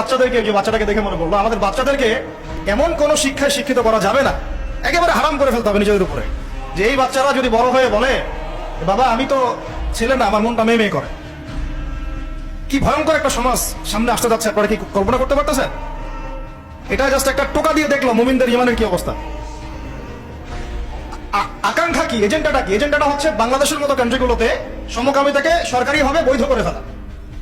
বাচ্চাদেরকে যে বাচ্চাটাকে দেখে মনে পড়ল, আমাদের বাচ্চাদেরকে এমন কোন শিক্ষায় শিক্ষিত করা যাবে না। একেবারে হারাম করে ফেলতে হবে নিজেদের উপরে। যে এই বাচ্চারা যদি বড় হয়ে বলে, বাবা, আমি তো ছেলে না, আমার মনটা মেয়ে মেয়ে করে। কি ভয়ঙ্কর একটা সমাজ সামনে আসতে যাচ্ছে, আপনারা কি কল্পনা করতে পারতেছেন? এটা জাস্ট একটা টোকা দিয়ে দেখল মুমিনদের ইমানের কি অবস্থা। আকাঙ্ক্ষা কি, এজেন্ডাটা কি? এজেন্ডাটা হচ্ছে বাংলাদেশের মতো কান্ট্রিগুলোতে সমকামিতাকে সরকারিভাবে বৈধ করে ফেলা।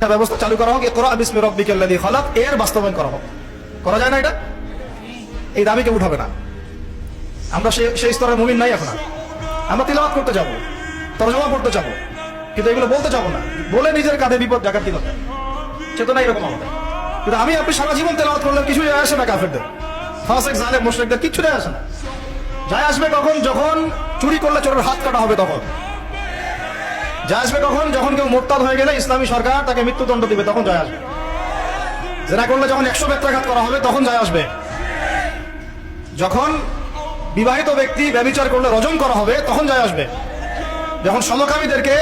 একটা ব্যবস্থা চালু করা হোক করা বিসমি রব্বিকাল্লাযী খালাক, এর বাস্তবায়ন করা হোক। করা যায় না এটা? এই দাবি কেউ উঠাবে না। আমরা সেই স্তরের মুমিন নাই এখন আমরা তিলাওয়াত করতে যাব, তরজমা পড়তে যাব, কিন্তু এগুলো বলতে যাব না। বলে নিজের কাঁধে বিপদ জাগাত দিল চেতনা এরকম আমাদের। কিন্তু আমি, আপনি সারা জীবন তেলাওয়াত করলে কিছুই যায় আসে না কাফেরদের। ফাসেক, জালেম, মুশরিকদের কিচ্ছু যায় আসে না। যায় আসবে কখন? যখন চুরি করলে চোরের হাত কাটা হবে তখন। যায় আসবে কখন? যখন কেউ মোরতাদ হয়ে গেলে ইসলামী সরকার তাকে মৃত্যুদণ্ড দিবে, তখন যায় আসবে। জেনা করলে যখন একশো বেত্রাঘাত করা হবে, তখন যায় আসবে। যখন বিবাহিত ব্যক্তি ব্যবিচার করলে রজম করা হবে, তখন যায় আসবে। যখন সমকামীদেরকে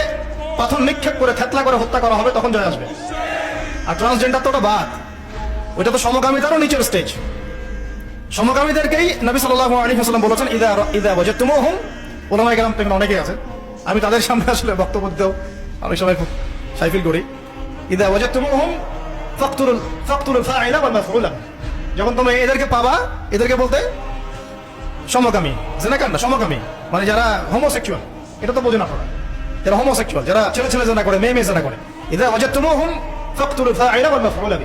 পাথর নিক্ষেপ করে, থেতলা করে হত্যা করা হবে, তখন যায় আসবে। আর ট্রান্সজেন্ডার তো ওটা বাদ। ওইটা তো সমকামিতারও নিচের স্টেজ সমকামীদেরকেই নবী সাল্লাল্লাহু আলাইহি ওয়াসাল্লাম বলেছেন, ইদা ইদা ওয়াজাতুমুহুম। ওলামায়ে কেরাম থেকে অনেকেই আছে আমি তাদের সামনে আসলে বক্তব্য দিতেও অনেক সময় খুব সাইফিল করি। ইদা ওয়াজাতুমুহুম ফাকতুল ফাকতুল ফাইলা ওয়াল মাফউলা। যখন তুমি এদেরকে পাবা, এদেরকে বলতে সমকামী জেনা কান্না সমকামী। মানে যারা হোমোসেক্সুয়াল এটা তো বোঝেন আপনারা। যারা হোমোসেক্সুয়াল যারা ছেলে ছেলে জেনা করে, মেয়ে মেয়ে জেনা করে। ইদা ওয়াজাতুমুহুম ফাকতুল ফাইলা ওয়াল মাফউলা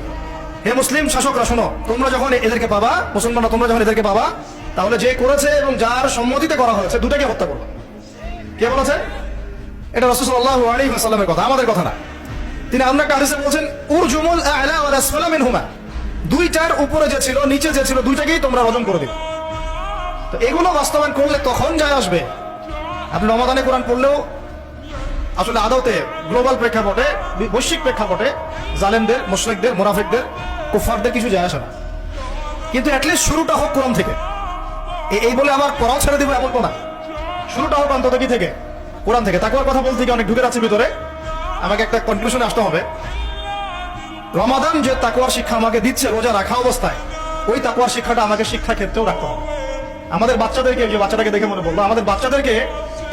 হে মুসলিম শাসকরা, শোনো, তোমরা যখন এদেরকে পাবা, মুসলমানরা তোমরা যখন এদেরকে পাবা, তাহলে যে করেছে এবং যার সম্মতিতে করা হয়েছে, দুটাকে হত্যা করবে। কে বলেছে এটা রসুল্লাহ আলী সাল্লামের কথা, আমাদের কথা না। তিনি আমরা একটা হাদিসে বলছেন, উরজুমুল আলা ওয়াল আসফালা মিনহুমা। দুইটার উপরে যে ছিল, নিচে যে ছিল, দুইটাকেই তোমরা রজন করে দিবে। তো এগুলো বাস্তবায়ন করলে তখন যায় আসবে। আপনি রমাদানে কোরআন পড়লেও আসলে আদতে গ্লোবাল প্রেক্ষাপটে, বৈশ্বিক প্রেক্ষাপটে জালেমদের, মুশরিকদের, মুনাফিকদের কুফারদের কিছু যায় আসে না। কিন্তু অ্যাটলিস্ট শুরুটা হোক কোরআন থেকে। এই বলে আবার পড়াও ছেড়ে দিব এমন তো না। শুরুটা হোক অন্তত কি থেকে? কোরআন থেকে। তাকুয়ার কথা বলতে গিয়ে অনেক ঢুকে যাচ্ছে ভিতরে। আমাকে একটা কনক্লুশনে আসতে হবে। রমাদান যে তাকুয়ার শিক্ষা আমাকে দিচ্ছে রোজা রাখা অবস্থায়, ওই তাকুয়ার শিক্ষাটা আমাকে শিক্ষা ক্ষেত্রেও রাখতে হবে। আমাদের বাচ্চাদেরকে যে বাচ্চাটাকে দেখে মনে পড়ল, আমাদের বাচ্চাদেরকে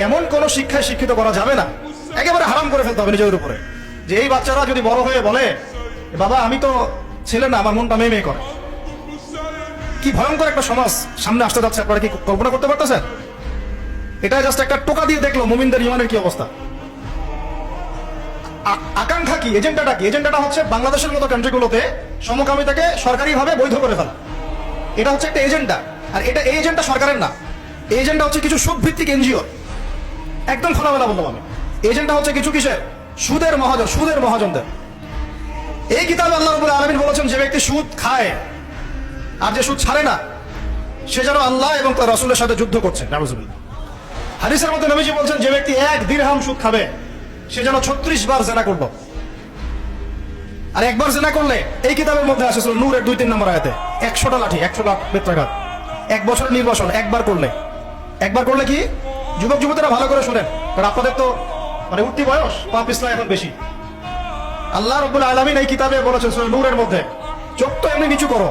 এমন কোন শিক্ষায় শিক্ষিত করা যাবে না। একেবারে হারাম করে ফেলতে হবে নিজেদের উপরে। যে এই বাচ্চারা যদি বড় হয়ে বলে বাবা, আমি তো ছেলে না, আমার মনটা মেয়ে মেয়ে করে। কি ভয়ঙ্কর একটা সমাজ সামনে আসতে যাচ্ছে। আপনারা কি কল্পনা করতে পারতেছেন? এটা জাস্ট একটা টোকা দিয়ে দেখল মুমিনদের ইমানের কি অবস্থা। আকাঙ্ক্ষা কি? এজেন্ডাটা কি? এজেন্ডাটা হচ্ছে বাংলাদেশের মতো কান্ট্রিগুলোতে সমকামিতাকে সরকারিভাবে বৈধ করে ফেলা। এটা হচ্ছে একটা এজেন্ডা। আর এটা এই এজেন্ডা সরকারের না। এই এজেন্ডা হচ্ছে কিছু সুদ ভিত্তিক এনজিও। একদম খোলামেলা বললাম আমি। এজেন্ডা হচ্ছে কিছু কিসের? সুদের মহাজন সুদের মহাজনদের। এই কিতাব আল্লাহ রবুল আলমিন বলেছেন, যে ব্যক্তি সুদ খায় আর যে সুদ ছাড়ে না, সে যেন আল্লাহ এবং তার রসুলের সাথে যুদ্ধ করছে। নাউজুবিল্লাহ। হাদিসের মধ্যে নবীজি বলছেন, যে ব্যক্তি এক দিরহাম সুদ খাবে, সে যেন ছত্রিশ বার জেনা করল। আর একবার জেনা করলে, এই কিতাবের মধ্যে আসে নূরের দুই তিন নম্বর আয়াতে, একশোটা লাঠি, একশো লাখ বেত্রাঘাত এক বছরের নির্বাসন, একবার করলে। একবার করলে কি? যুবক, যুবতীরা ভালো করে শোনেন, কারণ আপনাদের তো মানে উঠতি বয়স, পাপ ইসলাম এখন বেশি। আল্লাহ রব্বুল আলমিন এই কিতাবে বলেছেন নূরের মধ্যে, চোখ তো এমনি নিচু করো